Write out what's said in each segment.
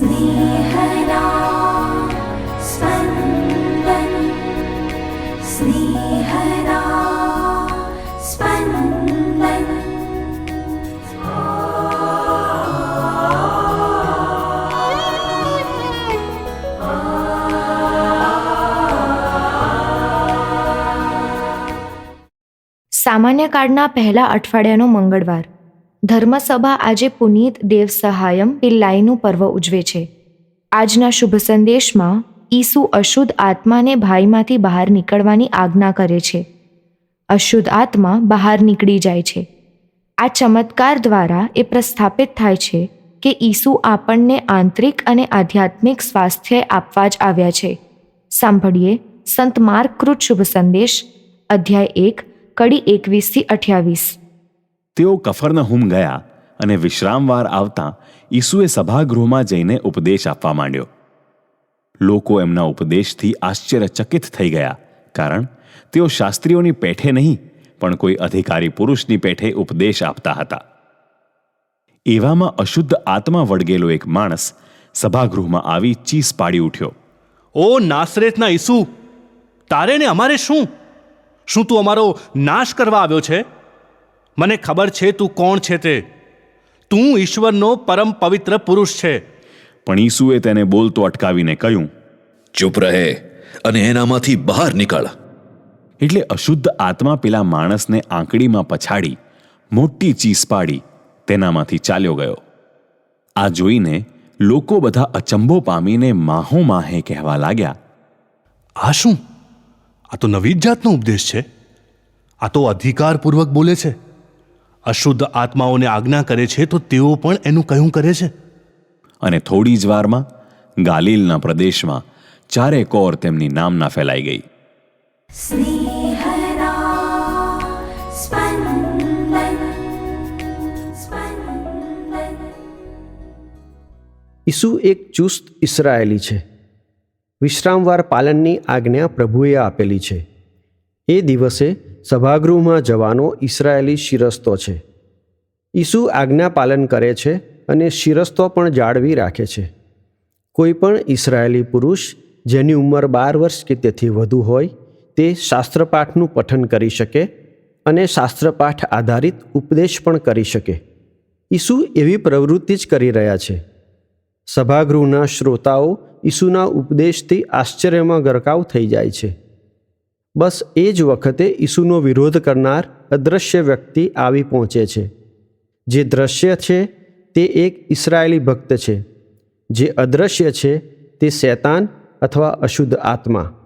स्नेहदा स्पन्दन् स्नेहदा स्पन्दन् સામાન્ય કાળના પહેલા અઠવાડિયાનો મંગળવાર ધર્મસભા આજે પુનીત દેવ સહાયમ પિલ્લાઈનું પર્વ ઉજવે છે. આજના શુભ સંદેશમાં ઈસુ અશુદ્ધ આત્માને ભાઈમાંથી બહાર નીકળવાની આજ્ઞા કરે છે. અશુદ્ધ આત્મા બહાર નીકળી જાય છે. આ ચમત્કાર દ્વારા એ પ્રસ્થાપિત થાય છે કે ઈસુ આપણને આંતરિક અને આધ્યાત્મિક સ્વાસ્થ્ય આપવા જ આવ્યા છે. સાંભળીએ સંત માર્ક કૃત શુભ સંદેશ, અધ્યાય એક, કડી એકવીસથી અઠ્યાવીસ. તેઓ કફરનહુમ ગયા અને વિશ્રામવાર આવતા ઈસુએ સભાગૃહમાં જઈને ઉપદેશ આપવા માંડ્યો. લોકો એમના ઉપદેશથી આશ્ચર્યચકિત થઈ ગયા, કારણ તેઓ શાસ્ત્રીઓની પેઠે નહીં, પણ કોઈ અધિકારી પુરુષની પેઠે ઉપદેશ આપતા હતા. એવામાં અશુદ્ધ આત્મા વળગેલો એક માણસ સભાગૃહમાં આવી ચીસ પાડી ઉઠ્યો. ઓ નાસરેતના ઈસુ તારે ને અમારે શું? શું તું અમારો નાશ કરવા આવ્યો છે? મને ખબર છે તું કોણ છે તે. તું ઈશ્વરનો પરમ પવિત્ર પુરુષ છે. પણ ઈસુએ તેને બોલતો અટકાવીને કહ્યું ચૂપ રહે અને એનામાંથી બહાર નીકળ. એટલે અશુદ્ધ આત્મા પેલા માણસને આંકડીમાં પછાડી મોટી ચીસ પાડી તેનામાંથી ચાલ્યો ગયો. આ જોઈને લોકો બધા અચંબો પામીને માહો માહે કહેવા લાગ્યા આ શું? આ તો નવી જ જાતનો ઉપદેશ છે. આ તો અધિકારપૂર્વક બોલે છે. અશુદ્ધ આત્માઓને આજ્ઞા કરે છે તો તેઓ પણ એનું કહ્યું કરે છે? અને થોડી જ વારમાં ગાલિલના પ્રદેશમાં ચારે કોર તેમની નામના ફેલાઈ ગઈ. ઈસુ એક ચુસ્ત ઇસરાયેલી છે. વિશ્રામવાર પાલનની આજ્ઞા પ્રભુએ આપેલી છે. એ દિવસે સભાગૃહમાં જવાનો ઇસરાયેલી શિરસ્તો છે. ઈસુ આજ્ઞા પાલન કરે છે અને શિરસ્તો પણ જાળવી રાખે છે. કોઈ પણ ઇસરાયેલી પુરુષ જેની ઉંમર બાર વર્ષ કે તેથી વધુ હોય, તે શાસ્ત્રપાઠનું પઠન કરી શકે અને શાસ્ત્રપાઠ આધારિત ઉપદેશ પણ કરી શકે. ઈસુ એવી પ્રવૃત્તિ જ કરી રહ્યા છે. સભાગૃહના શ્રોતાઓ ઈસુના ઉપદેશથી આશ્ચર્યમાં ગરકાવ થઈ જાય છે. બસ એ જ વખતે ઈસુનો વિરોધ કરનાર અદૃશ્ય વ્યક્તિ આવી પહોંચે છે. જે દ્રશ્ય છે, તે એક ઇસરાયેલી ભક્ત છે. જે અદૃશ્ય છે, તે શૈતાન અથવા અશુદ્ધ આત્મા.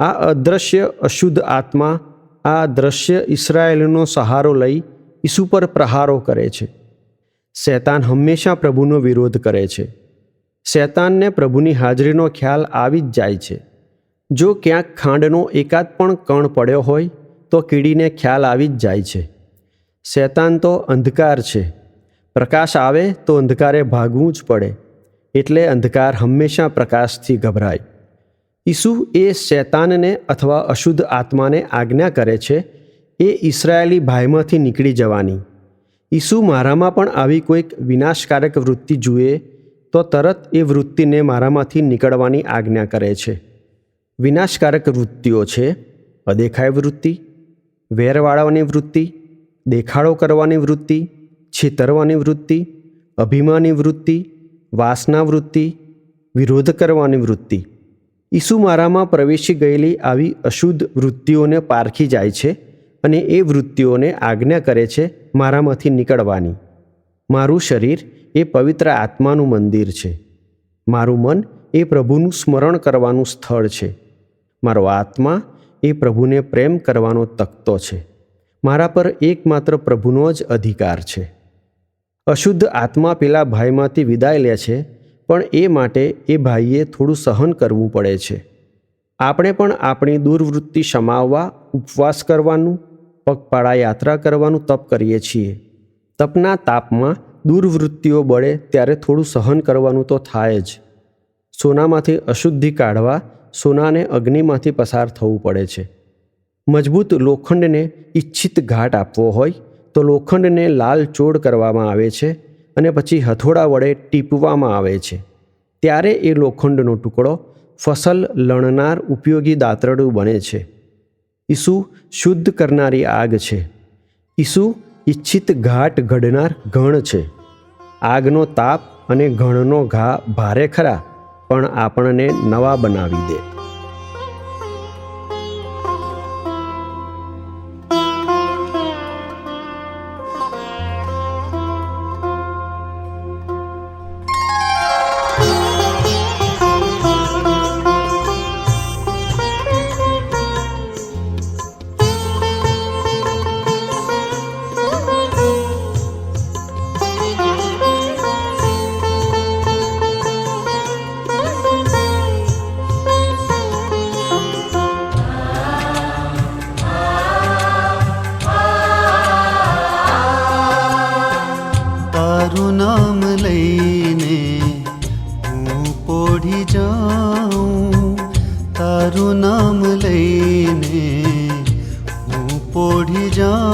આ અદૃશ્ય અશુદ્ધ આત્મા આ દ્રશ્ય ઇસરાયેલનો સહારો લઈ ઈસુ પર પ્રહારો કરે છે. શૈતાન હંમેશા પ્રભુનો વિરોધ કરે છે. શૈતાનને પ્રભુની હાજરીનો ખ્યાલ આવી જ જાય છે. જો ક્યાંક ખાંડનો એકાદ પણ કણ પડ્યો હોય, તો કીડીને ખ્યાલ આવી જ જાય છે. શેતાન તો અંધકાર છે. પ્રકાશ આવે તો અંધકારે ભાગવું જ પડે. એટલે અંધકાર હંમેશા પ્રકાશથી ગભરાય. ઈસુ એ શેતાનને અથવા અશુદ્ધ આત્માને આજ્ઞા કરે છે, એ ઇસરાયેલી ભાઈમાંથી નીકળી જવાની. ઈસુ મારામાં પણ આવી કોઈક વિનાશકારક વૃત્તિ જુએ, તો તરત એ વૃત્તિને મારામાંથી નીકળવાની આજ્ઞા કરે છે. વિનાશકારક વૃત્તિઓ છે. અદેખાય વૃત્તિ, વેરવાળાઓની વૃત્તિ, દેખાડો કરવાની વૃત્તિ, છેતરવાની વૃત્તિ, અભિમાની વૃત્તિ, વાસના વૃત્તિ, વિરોધ કરવાની વૃત્તિ. ઈસુ મારામાં પ્રવેશી ગયેલી આવી અશુદ્ધ વૃત્તિઓને પારખી જાય છે અને એ વૃત્તિઓને આજ્ઞા કરે છે મારામાંથી નીકળવાની. મારું શરીર એ પવિત્ર આત્માનું મંદિર છે. મારું મન એ પ્રભુનું સ્મરણ કરવાનું સ્થળ છે. મારો આત્મા એ પ્રભુને પ્રેમ કરવાનો તકતો છે. મારા પર એકમાત્ર પ્રભુનો જ અધિકાર છે. અશુદ્ધ આત્મા પેલા ભાઈમાંથી વિદાય લે છે, પણ એ માટે એ ભાઈએ થોડું સહન કરવું પડે છે. આપણે પણ આપણી દુર્વૃત્તિ સમાવવા ઉપવાસ કરવાનું, પગપાળા યાત્રા કરવાનું તપ કરીએ છીએ. તપના તાપમાં દુર્વૃત્તિઓ બળે ત્યારે થોડું સહન કરવાનું તો થાય જ. સોનામાંથી અશુદ્ધિ કાઢવા સોનાને અગ્નિમાંથી પસાર થવું પડે છે. મજબૂત લોખંડને ઈચ્છિત ઘાટ આપવો હોય તો લોખંડને લાલ ચોડ કરવામાં આવે છે અને પછી હથોડા વડે ટીપવામાં આવે છે. ત્યારે એ લોખંડનો ટુકડો ફસલ લણનાર ઉપયોગી દાતરડું બને છે. ઈસુ શુદ્ધ કરનારી આગ છે. ઈસુ ઈચ્છિત ઘાટ ઘડનાર ઘણ છે. આગનો તાપ અને ઘણનો ઘા ભારે ખરા. પણ આપણને નવા બનાવી દે.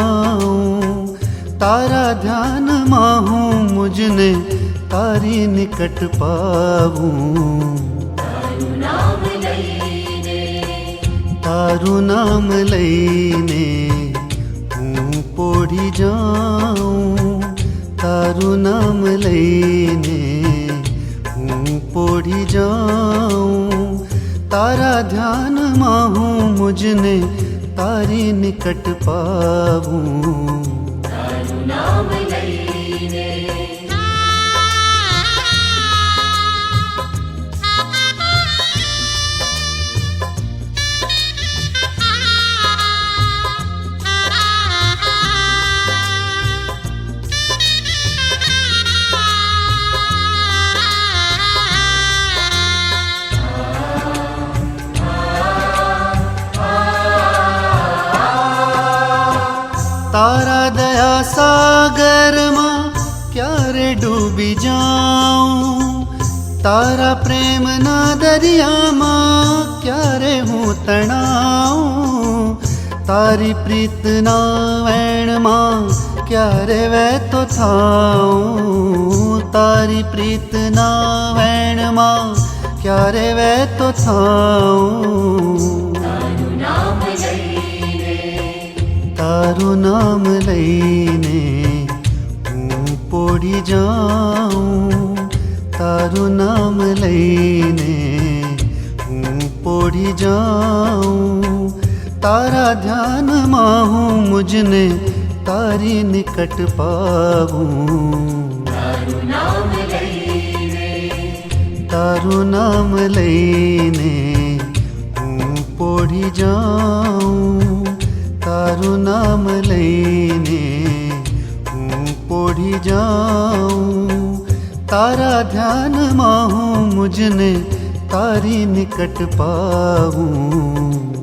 જાઉં તારા ધ્યાનમાં હું મુજને તારી નિકટ પાવું તારું નામ લઈને હું પોઢી જાઉં તારું નામ લઈને હું પોઢી જાઉં તારા ધ્યાનમાં હું મુજને તારી નિકટ પાવું. દયા સાગરમાં ક્યારે ડૂબી જાઉં તારા પ્રેમના દરિયામાં ક્યારે હું તણાઉં તારી પ્રીતના વેણમાં ક્યારે વહેતો થાઉં તારી પ્રીતના વેણમાં ક્યારે વહેતો થાઉં તારું નામ લઈને હું પોડી જાઉં. તારું નામ લઈને હું પોડી જાઉં. તારા ધ્યાનમાં હું મુજને તારી નિકટ પાવું તારું નામ લઈને હું પોઢી જાઉં. તારું નામ લઈને હું પોઢી જાઉં. તારા ધ્યાનમાં હું મુજને તારી નિકટ પાવું.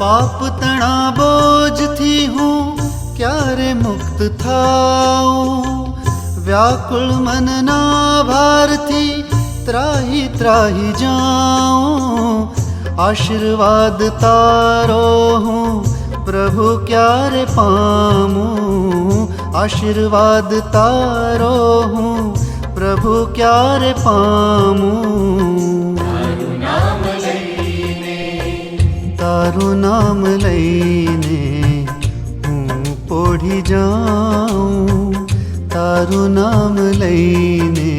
પાપ તણા બોજથી હું ક્યારે મુક્ત થાઉં? વ્યાકુળ મનના ભારથી ત્રાહી ત્રાહી જાઉં. આશીર્વાદ તારો હું પ્રભુ ક્યારે પામું? આશીર્વાદ તારો હું પ્રભુ ક્યારે પામું? તારું નામ લઈને હું પોઢી જાઉં. તારું નામ લઈને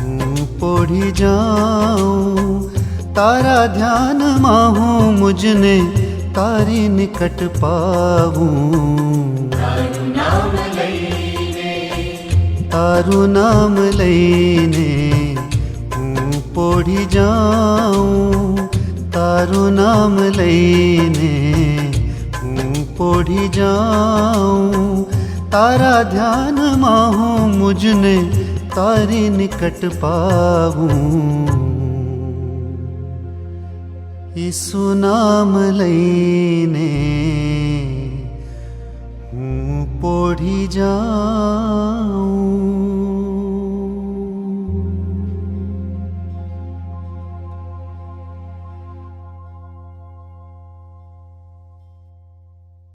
હું પોઢી જાઉં. તારા ધ્યાનમાં હું મુજને તારી નિકટ પાવું. તારું નામ લઈને હું પોઢી જાઉં. તારું નામ લઈને હું પોઢી જાઉં. તારા ધ્યાનમાં હું મુજને તારી નિકટ પાવું. ઈસુ નામ લઈને હું પોઢી જાઉં.